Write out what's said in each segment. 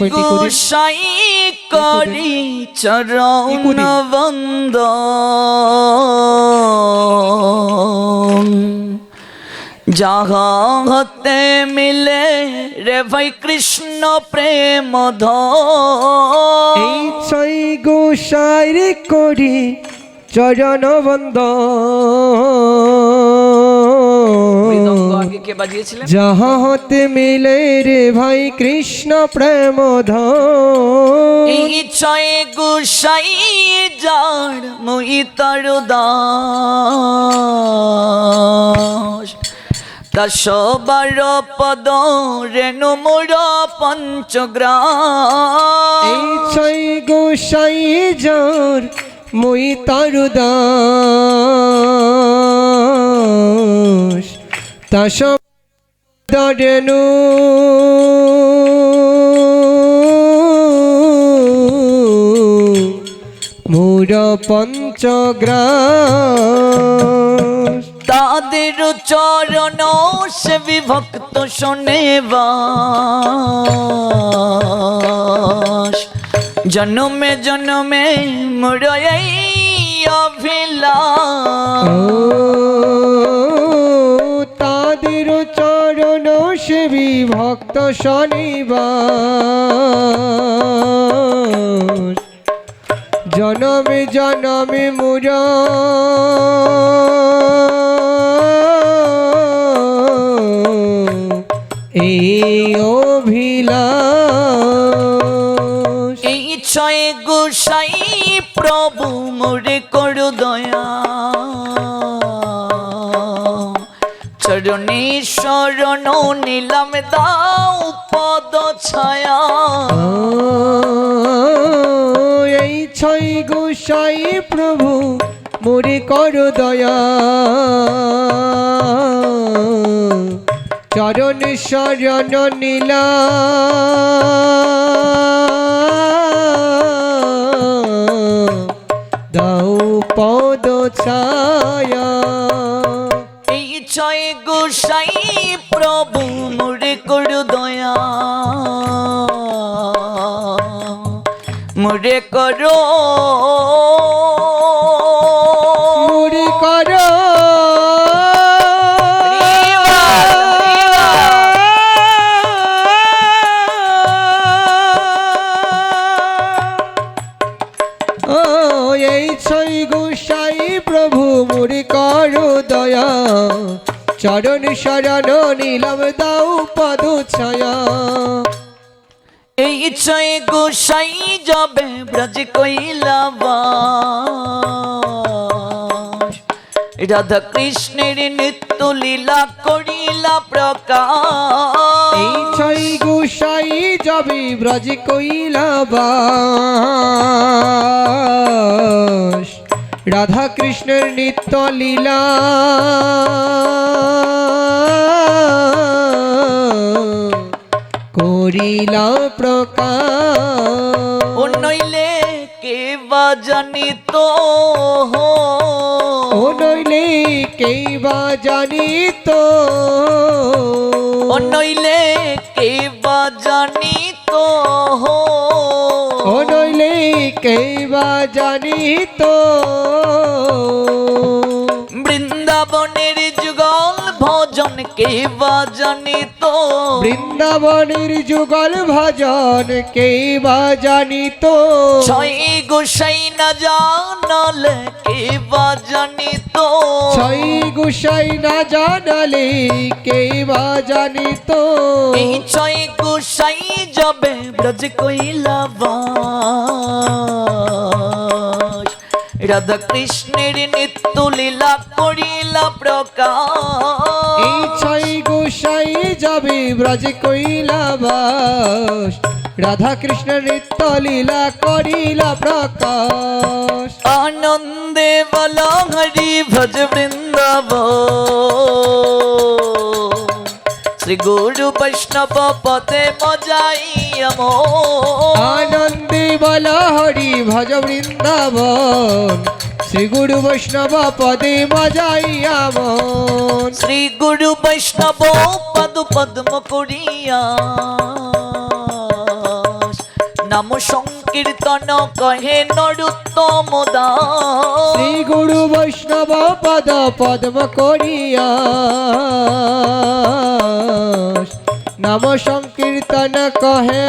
করি। গোসাই করি চরণ। বন্দ যাহা হতে মিলে রে ভাই কৃষ্ণ প্রেম এই ছয় গোসাই করি চরণ বন্ধ আগে কে বাজিয়েছিলেন? যাহা হতে মিলে রে ভাই কৃষ্ণ প্রেম এই ছয় গোসাই যার মুই তর দাস। দশ বারো পদ রেণু মোর পঞ্চগ্রাম এই ছয় গোসাই যার মুই তারু দাস। তাস দরেনু মোর পঞ্চগ্রাস। তাদের চরণ সে বিভক্ত শোনেবাস জন্মে জন্মে মোর এই সেবী ভক্ত শনিবার জনমে জনমে মুর এই অভিলাষ। এই ছয় গোসাই প্রভু মোরে করু দয়া চরণে শরণ নিলাম, দাও পদ ছায়া। এই ছয় গোসাই প্রভু মোরে কর দয়া। চরণ শরণ নীলা দাও পদ ছায়া। ছয় গোসাই প্রভু মোরে করু দয়া। মোরে করো। শরণ নীলম দাও পদ ছায়া এই ছয় গোসাই যাবে ব্রজ কৈলাবাস। রাধা কৃষ্ণের নিত্য লীলা করিলা প্রকাশ। ছই গোসাই যাবে ব্রজ কৈলাবাস। রাধা কৃষ্ণের নিত্য লীলা। করিলা প্রকাশ। ও নইলে কে বা জানি তো ও নইলে কেই বা জানি তো ও নইলে কে বা জানি তো ও কেই বা জানি তো বৃন্দাবনের যুগল ভজন কেবা জানি তো বৃন্দাবনের যুগল ভজন কেবা জানি তো ছয় গোসাই না জানলে কে বা ছয় গুসাই না জানালে কে বা জানি তো এই ছয় গুসাই যাবে ব্রজ কইলা রাধা কৃষ্ণের নিত্য লীলা করিলা প্রকাশ। এই ছয় গোসাই যাবে ব্রজ কৈলাবাস রাধা কৃষ্ণ নৃত্য লীলা করিলা প্রকাশ। আনন্দে বল হরি ভজ বৃন্দাব শ্রী গুরু বৈষ্ণব পদে মজাইয়াম আনন্দে বল হরি ভজ বৃন্দাবন। শ্রী গুরু বৈষ্ণব পদে মজাইয়া মন। শ্রী গুরু বৈষ্ণব পদ পদ্ম করিয়া নাম সংকীর্তন কহে নরুত্তম দাস। শ্রী গুরু বৈষ্ণব পদ পদ্ম করিয়া নাম সংকীর্তন কহে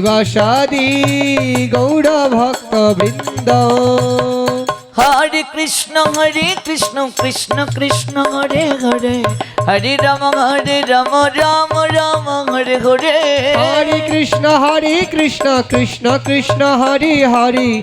শ্রীবাসাদি গৌর ভক্ত বৃন্দ হরে কৃষ্ণ হরে কৃষ্ণ কৃষ্ণ কৃষ্ণ হরে হরে। হরে রাম হরে রাম রাম রাম হরে হরে। হরে কৃষ্ণ হরে কৃষ্ণ কৃষ্ণ কৃষ্ণ হরে হরে।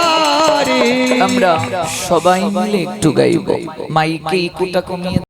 আমরা সবাই মিলে একটু গাইব। মাইকে ইকুটা কমিয়ে